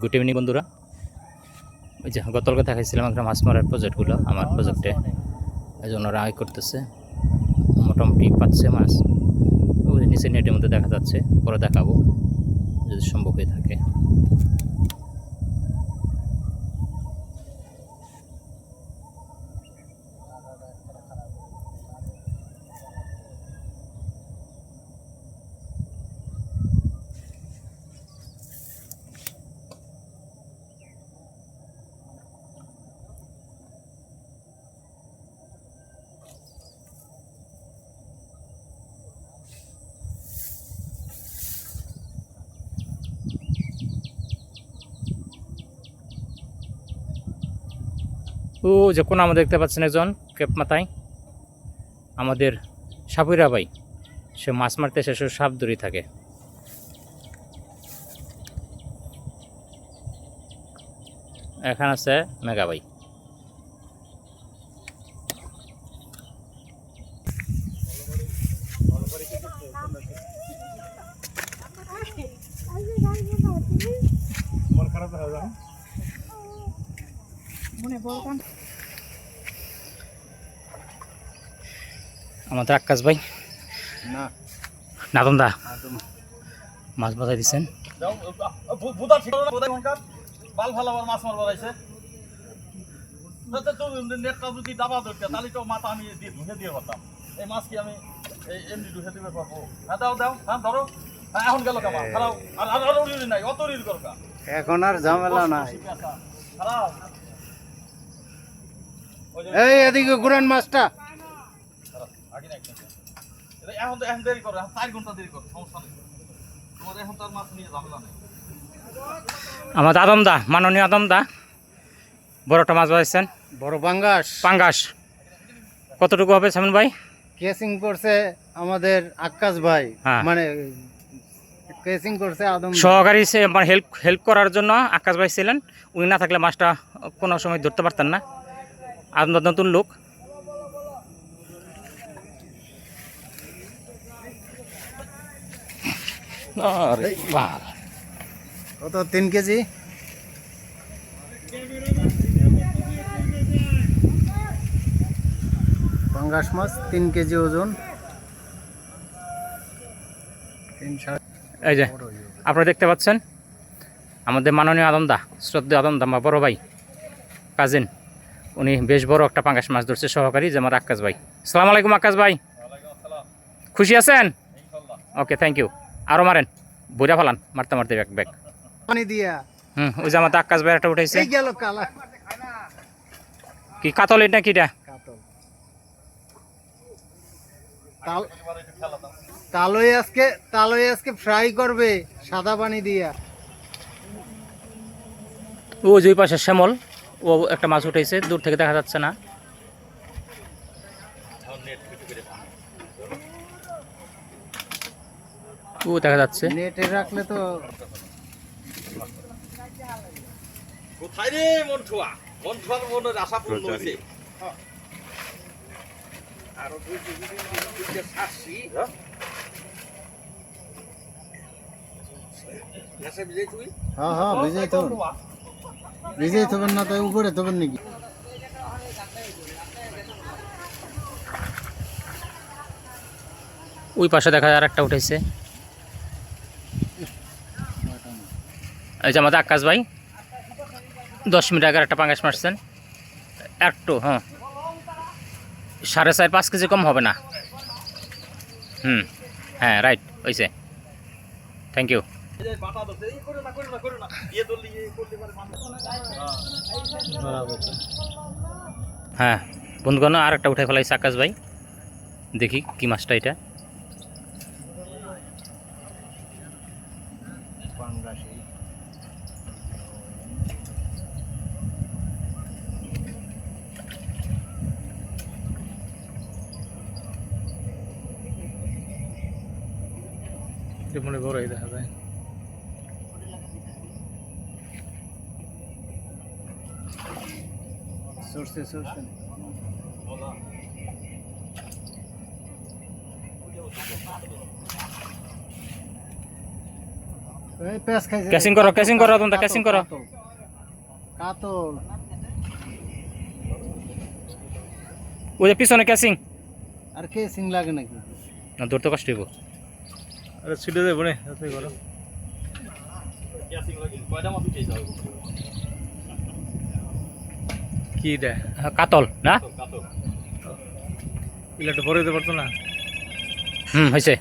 Good evening বন্ধুরা। ওই যে গতকালকে দেখাইছিলাম একটা মাছ মারার প্রজেক্টগুলো আমার প্রজেক্টে এই জন্য ওরা আয় করতেছে। মোটামুটি পাচ্ছে মাছ ওই নিচে নেটের মধ্যে দেখা যাচ্ছে, পরে দেখাবো, যদি সম্ভব হয়ে থাকে। ও যে কোন আমরা দেখতে পাচ্ছেন একজন কেপ মাথায় আমাদের সাপুরা ভাই সে মাছ মারতে এসে সে সাপ দূরে থাকে। এখানে আছে মেগা ভাই। খারাপ দেখা যায় মনে বড় কান আমাদের আকাশ ভাই। না। দা। মাছ বাজাই দিচ্ছেন দাবা এই মাছ কি আমি এই এমনি ধুয়ে দিতে পারব? হ্যাঁ দাও দাও হ্যাঁ ধরো। হ্যাঁ এখন গেল কামা খারাপ আর আর আর নাই অত রিল করকা। এখন আর ঝামেলা নাই। খারাপ এই এদিকে ঘুরান মাছটা। এখন এখন দেরি করো চার ঘণ্টা দেরি করো সমস্যা নেই। তোমার এখন তার মাছ নিয়ে ঝামেলা নেই। আমাদের আদম দা মাননীয় আদম দা বড়টা মাছ বাজাইছেন বড় বাঙ্গাস পাঙ্গাস। কতটুকু হবে সামন ভাই? কেসিং করছে আমাদের আকাশ ভাই। হ্যাঁ। মানে কেসিং করছে আদম সহকারী সে মানে হেল্প হেল্প করার জন্য আকাশ ভাই ছিলেন। উনি না থাকলে মাছটা কোনো সময় ধরতে পারতেন না। আর নতুন লোক আরে বাহ। কত তিন কেজি? পাঙ্গাস মাছ তিন কেজি ওজন। এই যে। আপনারা দেখতে পাচ্ছেন? আমাদের মাননীয় আদমদা শ্রদ্ধা আদমদা আমার বড় ভাই কাজিন উনি বেশ বড় একটা পাঙ্গাস মাছ ধরছে সহকারী যে আমার আকাশ ভাই। সালাম আলাইকুম আকাশ ভাই। খুশি আছেন? ওকে থ্যাংক ইউ আরও মারেন। বইরা ফালান মারতে মারতে ব্যাক ব্যাক পানি দিয়া। হুম ওই যে আমাদের আকাশ ভাই একটা উঠেছে এই গেল কালা। কি কাতল এটা কিটা তাল- তালই আজকে তালই আজকে ফ্রাই করবে সাদা পানি দিয়া। ও যে পাশে শ্যামল। ও একটা মাছ উঠেছে দূর থেকে দেখা যাচ্ছে না। ও দেখা যাচ্ছে। নেটে রাখলে তো কোথায় রে মনের আশা পূর্ণ হয়েছে হ্যাঁ? হ্যাঁ ভিজাই তো। না, তাই উপরে থবেন নাকি? ওই পাশে দেখা যায় আর একটা উঠেছে যে আমাদের আকাশ ভাই, দশ মিনিট আগে একটা পাঙ্গাস মারছেন। একটু হ্যাঁ। সাড়ে চার, পাঁচ কেজি কম হবে না। হুম হ্যাঁ রাইট হয়েছে থ্যাংক ইউ হ্যাঁ বন্ধুগণ আর একটা উঠে ফেলাইছে আকাশ ভাই। দেখি কি মাছটা এটা। মনে বড়ই দেখা যায়। পেঁয়াজ খাইছে ক্যাচিং করো, ক্যাচিং করো, তোমরা ক্যাচিং করো। কাতল, ওই যে পিছনে ক্যাচিং আর কে সিং লাগে নাকি? না ধরতে কষ্ট হইব। আরে ছুটে রে তাতে করো। ক্যাসিং লাগি কয়টা মাছ উঠেছে কি এটা হ্যাঁ, কাতল না? কাতো ইলাটা পরে দিতে পারতো না? হুম হয়েছে